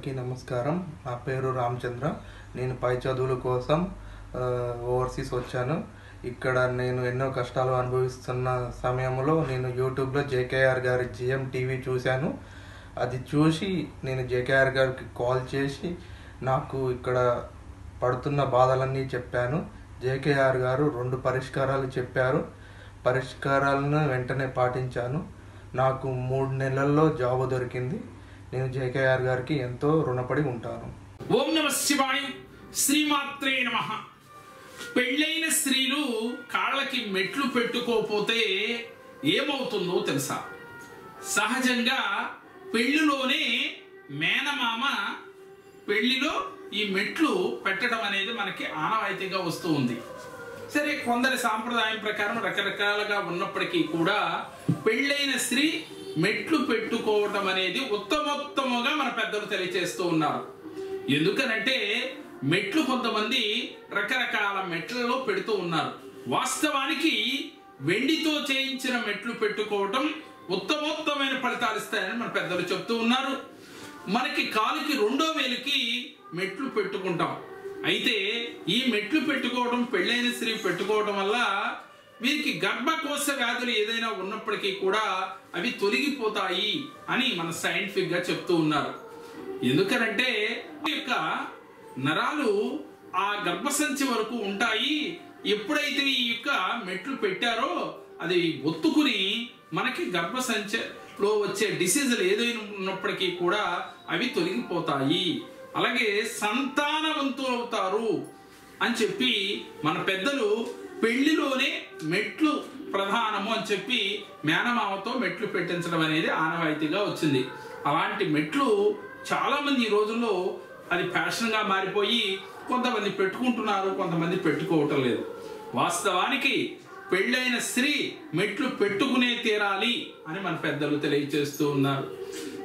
అందరికీ నమస్కారం. నా పేరు రామచంద్ర. నేను పై చదువుల కోసం ఓవర్సీస్ వచ్చాను. ఇక్కడ నేను ఎన్నో కష్టాలు అనుభవిస్తున్న సమయంలో నేను యూట్యూబ్లో జేకేఆర్ గారి జిఎం టీవీ చూశాను. అది చూసి నేను జేకేఆర్ గారికి కాల్ చేసి నాకు ఇక్కడ పడుతున్న బాధలన్నీ చెప్పాను. జేకేఆర్ గారు రెండు పరిష్కారాలు చెప్పారు. పరిష్కారాలను వెంటనే పాటించాను. నాకు మూడు నెలల్లో జాబ్ దొరికింది. నేను జేకేఆర్ గారికి ఎంతో రుణపడి ఉంటాను. ఓం నమ శివాయ శ్రీమాత్రే నమ. పెళ్ళైన స్త్రీలు కాళ్ళకి మెట్లు పెట్టుకోకపోతే ఏమవుతుందో తెలుసా? సహజంగా పెళ్ళిలోనే మేనమామ పెళ్ళిలో ఈ మెట్లు పెట్టడం అనేది మనకి ఆనవాయితీగా వస్తూ ఉంది. సరే కొందరి సాంప్రదాయం ప్రకారం రకరకాలుగా ఉన్నప్పటికీ కూడా పెళ్ళైన స్త్రీ మెట్లు పెట్టుకోవటం అనేది ఉత్తమోత్తముగా మన పెద్దలు తెలియచేస్తూ ఉన్నారు. ఎందుకనంటే మెట్లు కొంతమంది రకరకాల మెట్లలో పెడుతూ ఉన్నారు. వాస్తవానికి వెండితో చేయించిన మెట్లు పెట్టుకోవటం ఉత్తమోత్తమైన ఫలితాలు ఇస్తాయని మన పెద్దలు చెప్తూ ఉన్నారు. మనకి కాలుకి రెండో వేలుకి మెట్లు పెట్టుకుంటాం. అయితే ఈ మెట్లు పెట్టుకోవడం పెళ్ళైన స్త్రీ పెట్టుకోవడం వల్ల వీరికి గర్భకోశ వ్యాధులు ఏదైనా ఉన్నప్పటికీ కూడా అవి తొలగిపోతాయి అని మన సైంటిఫిక్గా చెప్తూ ఉన్నారు. ఎందుకనంటే ఈ యొక్క నరాలు ఆ గర్భసంచి వరకు ఉంటాయి. ఎప్పుడైతే ఈ యొక్క మెట్లు పెట్టారో అది ఒత్తుకుని మనకి గర్భసంచిలో వచ్చే డిసీజులు ఏదైనా ఉన్నప్పటికీ కూడా అవి తొలగిపోతాయి. అలాగే సంతానవంతులు అవుతారు అని చెప్పి మన పెద్దలు పెళ్ళిలోనే మెట్లు ప్రధానము అని చెప్పి మేనమామతో మెట్లు పెట్టించడం అనేది ఆనవాయితీగా వచ్చింది. అలాంటి మెట్లు చాలా మంది ఈ రోజుల్లో అది ఫ్యాషన్గా మారిపోయి కొంతమంది పెట్టుకుంటున్నారు కొంతమంది పెట్టుకోవటం లేదు. వాస్తవానికి పెళ్ళైన స్త్రీ మెట్లు పెట్టుకునే తీరాలి అని మన పెద్దలు తెలియజేస్తూ ఉన్నారు.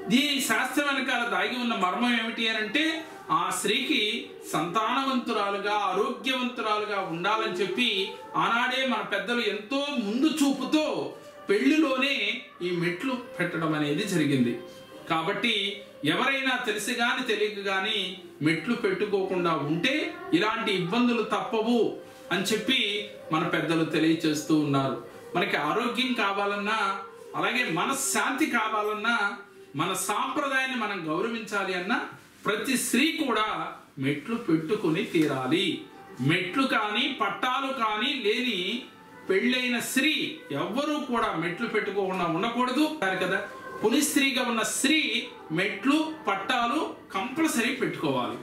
దీని శాస్త్రం వెనకాల దాగి ఉన్న మర్మం ఏమిటి అని అంటే ఆ స్త్రీకి సంతానవంతురాలుగా ఆరోగ్యవంతురాలుగా ఉండాలని చెప్పి ఆనాడే మన పెద్దలు ఎంతో ముందు చూపుతో పెళ్ళిలోనే ఈ మెట్లు పెట్టడం అనేది జరిగింది. కాబట్టి ఎవరైనా తెలిసి కానీ తెలియక గాని మెట్లు పెట్టుకోకుండా ఉంటే ఇలాంటి ఇబ్బందులు తప్పవు అని చెప్పి మన పెద్దలు తెలియచేస్తూ ఉన్నారు. మనకి ఆరోగ్యం కావాలన్నా అలాగే మనశ్శాంతి కావాలన్నా మన సాంప్రదాయాన్ని మనం గౌరవించాలి అన్నా ప్రతి స్త్రీ కూడా మెట్లు పెట్టుకుని తీరాలి. మెట్లు కానీ పట్టాలు కానీ లేని పెళ్ళైన స్త్రీ ఎవ్వరూ కూడా మెట్లు పెట్టుకోకుండా ఉండకూడదు. అంటారు కదా పుని స్త్రీగా ఉన్న స్త్రీ మెట్లు పట్టాలు కంపల్సరీ పెట్టుకోవాలి.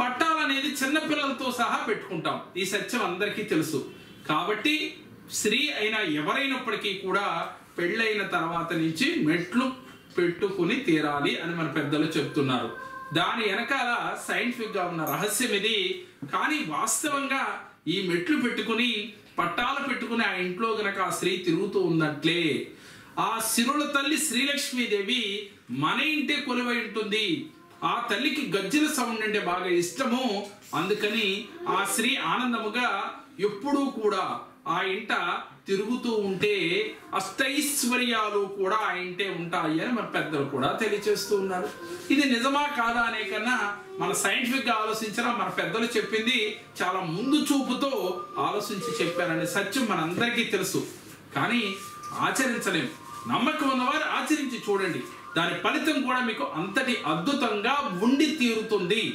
పట్టాలు అనేది చిన్నపిల్లలతో సహా పెట్టుకుంటాం. ఈ సత్యం అందరికీ తెలుసు. కాబట్టి స్త్రీ అయినా ఎవరైనప్పటికీ కూడా పెళ్ళైన తర్వాత నుంచి మెట్లు పెట్టుకుని తీరాలి అని మన పెద్దలు చెప్తున్నారు. దాని వెనకాల సైంటిఫిక్గా ఉన్న రహస్యం ఇది. కానీ వాస్తవంగా ఈ మెట్లు పెట్టుకుని పట్టాలు పెట్టుకుని ఆ ఇంట్లో గనక ఆ స్త్రీ తిరుగుతూ ఉన్నట్లే ఆ సిరుల తల్లి శ్రీలక్ష్మీదేవి మన ఇంటే కొలువై ఉంటుంది. ఆ తల్లికి గజ్జల సౌండ్ అంటే బాగా ఇష్టము. అందుకని ఆ స్త్రీ ఆనందముగా ఎప్పుడూ కూడా ఆ ఇంట తిరుగుతూ ఉంటే అష్టైశ్వర్యాలు కూడా ఆ ఇంటే ఉంటాయి అని మన పెద్దలు కూడా తెలియచేస్తూ ఉన్నారు. ఇది నిజమా కాదా అనే కన్నా మన సైంటిఫిక్గా ఆలోచించిన మన పెద్దలు చెప్పింది చాలా ముందు చూపుతో ఆలోచించి చెప్పారనే సత్యం మనందరికీ తెలుసు. కానీ ఆచరించలేం. నమ్మకం ఉన్నవారు ఆచరించి చూడండి. దాని ఫలితం కూడా మీకు అంతటి అద్భుతంగా ఉండి తీరుతుంది.